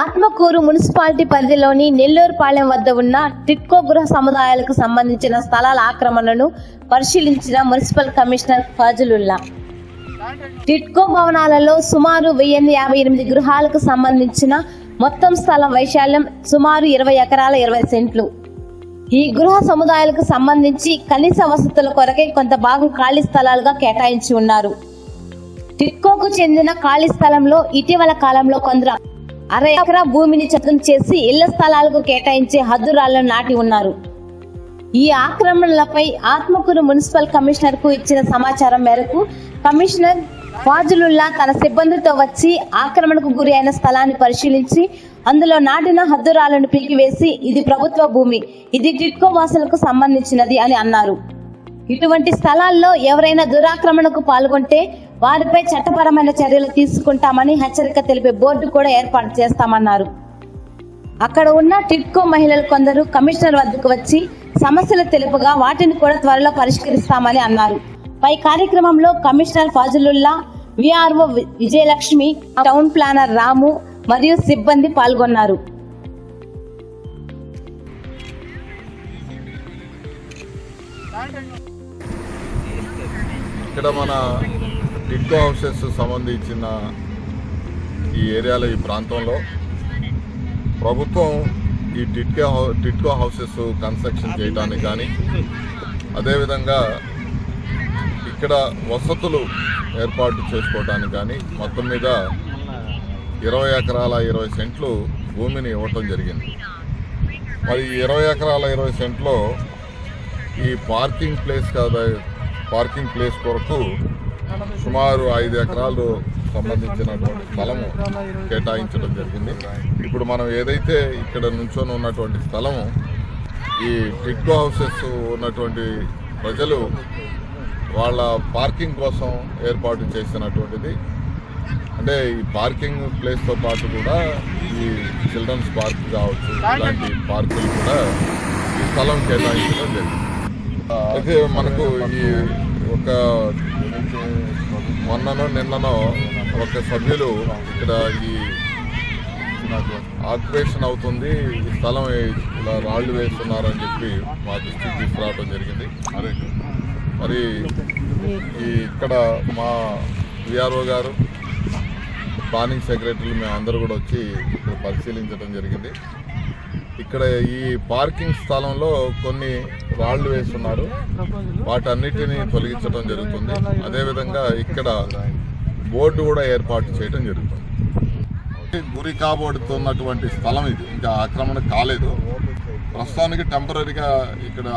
Atmakur municipality పరిధిలోని నెల్లూరుపాలెం వద్ద ఉన్న టిట్కో గృహ సముదాయాలకు సంబంధించిన స్థలాల ఆక్రమణను పరిశీలించిన మున్సిపల్ కమిషనర్ ఫాజులుల్లా. టిట్కో భవనాలలో సుమారు వెయ్యి యాభై ఎనిమిది గృహాలకు సంబంధించిన మొత్తం స్థలం వైశాల్యం సుమారు ఇరవై ఎకరాల ఇరవై సెంట్లు. ఈ గృహ సముదాయాలకు సంబంధించి కనీస వసతుల కొరకే కొంత భాగం ఖాళీ స్థలాలుగా కేటాయించి ఉన్నారు. టిట్కోకు చెందిన ఖాళీ స్థలంలో ఇటీవల కాలంలో కొందరు అర ఎకరా భూమిని చదును చేసి ఇళ్ళ స్థలాలకు కేటాయించే హద్దురాళ్ళను నాటి ఉన్నారు. ఈ ఆక్రమణలపై ఆత్మకూరు మున్సిపల్ కమిషనర్కు ఇచ్చిన సమాచారం మేరకు కమిషనర్ ఫాజులుల్లా తన సిబ్బందితో వచ్చి ఆక్రమణకు గురి అయిన స్థలాన్ని పరిశీలించి అందులో నాటిన హద్దురాలను పిలికివేసి ఇది ప్రభుత్వ భూమి ఇది టిట్కో వాసులకు సంబంధించినది అని అన్నారు. ఇటువంటి స్థలాల్లో ఎవరైనా దురాక్రమణకు పాల్గొంటే వారిపై చట్టపరమైన చర్యలు తీసుకుంటామని హెచ్చరిక తెలిపే బోర్డు కూడా ఏర్పాటు చేస్తామన్నారు. అక్కడ ఉన్న టిట్కో మహిళలు కొందరు కమిషనర్ వద్దకు వచ్చి సమస్యలు తెలుపుగా వాటిని కూడా త్వరలో పరిష్కరిస్తామని అన్నారు. పై కార్యక్రమంలో commissioner Fazlullah VRO Vijayalakshmi town planner Ramu మరియు సిబ్బంది పాల్గొన్నారు. ఇక్కడ మన టిట్కో హౌసెస్ సంబంధించిన ఈ ఏరియాలో ఈ ప్రాంతంలో ప్రభుత్వం ఈ టిట్కో హౌ టిట్కో హౌసెస్ కన్స్ట్రక్షన్ చేయడానికి కానీ అదేవిధంగా ఇక్కడ వసతులు ఏర్పాటు చేసుకోవడానికి కానీ మొత్తం మీద ఇరవై ఎకరాల ఇరవై సెంట్లు భూమిని ఇవ్వటం జరిగింది. మరి ఈ ఇరవై ఎకరాల ఇరవై సెంట్లో ఈ పార్కింగ్ ప్లేస్ కాదా పార్కింగ్ ప్లేస్ కొరకు సుమారు ఐదు ఎకరాలు సంబంధించినటువంటి స్థలము కేటాయించడం జరిగింది. ఇప్పుడు మనం ఏదైతే ఇక్కడ నుంచొని ఉన్నటువంటి స్థలము ఈ టిట్కో హౌసెస్ ఉన్నటువంటి ప్రజలు వాళ్ళ పార్కింగ్ కోసం ఏర్పాటు చేసినటువంటిది. అంటే ఈ పార్కింగ్ ప్లేస్తో పాటు కూడా ఈ చిల్డ్రన్స్ పార్క్ కావచ్చు ఇలాంటి పార్కులు కూడా ఈ స్థలం కేటాయించడం జరిగింది. అయితే మనకు ఈ ఒక మొన్ననో నిన్ననో ఒక సభ్యులు ఇక్కడ ఈ ఆక్యుపేషన్ అవుతుంది. ఈ స్థలం ఇలా రాళ్ళు వేస్తున్నారని చెప్పి మా దృష్టికి తీసుకురావడం జరిగింది. మరి ఈ ఇక్కడ మా విఆర్ఓ గారు ప్లానింగ్ సెక్రటరీలు మేము అందరూ కూడా వచ్చి ఇక్కడ పరిశీలించడం జరిగింది. ఇక్కడ ఈ పార్కింగ్ స్థలంలో కొన్ని రాళ్ళు వేస్తున్నారు. వాటన్నిటిని తొలగించడం జరుగుతుంది. అదేవిధంగా ఇక్కడ బోర్డు కూడా ఏర్పాటు చేయడం జరుగుతుంది. గురి కాబడుతున్నటువంటి స్థలం ఇది. ఇంకా ఆక్రమణ కాలేదు. ప్రస్తుతానికి టెంపరీగా ఇక్కడ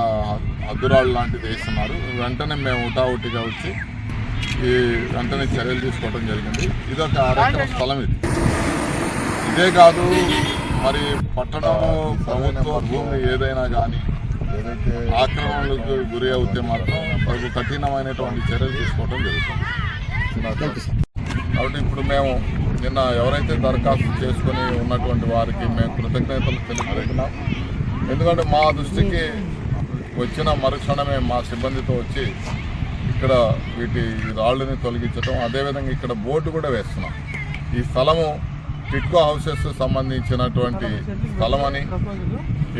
అద్దురాళ్ళు లాంటిది వేస్తున్నారు. వెంటనే మేము ఉటావుటిగా వచ్చి ఈ వెంటనే చర్యలు తీసుకోవడం జరిగింది. ఇది ఒక ఆరోగ్య స్థలం ఇది. ఇదే కాదు మరి పట్టణ ప్రభుత్వ భూమి ఏదైనా కానీ ఆక్రమణలకు గురి అవుతే మాత్రం తగు కఠినమైనటువంటి చర్యలు తీసుకోవడం జరుగుతుంది. కాబట్టి ఇప్పుడు మేము నిన్న ఎవరైతే దరఖాస్తు చేసుకొని ఉన్నటువంటి వారికి మేము కృతజ్ఞతలు తెలుపుతున్నాం ఎందుకంటే మా దృష్టికి వచ్చిన మరుక్షణమే మా సిబ్బందితో వచ్చి ఇక్కడ వీటి రాళ్ళని తొలగించడం అదేవిధంగా ఇక్కడ బోర్డు కూడా వేస్తున్నాం. ఈ స్థలము టిట్కో హౌసెస్ సంబంధించినటువంటి స్థలం అని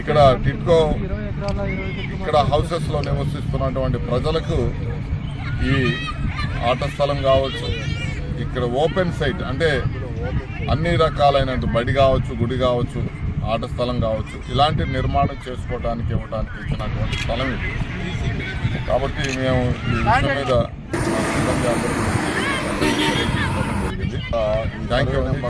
ఇక్కడ టిట్కో ఇక్కడ హౌసెస్లో నివసిస్తున్నటువంటి ప్రజలకు ఈ ఆట స్థలం కావచ్చు ఇక్కడ ఓపెన్ సైట్ అంటే అన్ని రకాలైన బడి కావచ్చు గుడి కావచ్చు ఆట స్థలం కావచ్చు ఇలాంటి నిర్మాణం చేసుకోవడానికి ఇవ్వడానికి ఇచ్చినటువంటి స్థలం ఇది. కాబట్టి మేము ఈ విషయం మీద జరిగింది. Thank you thank you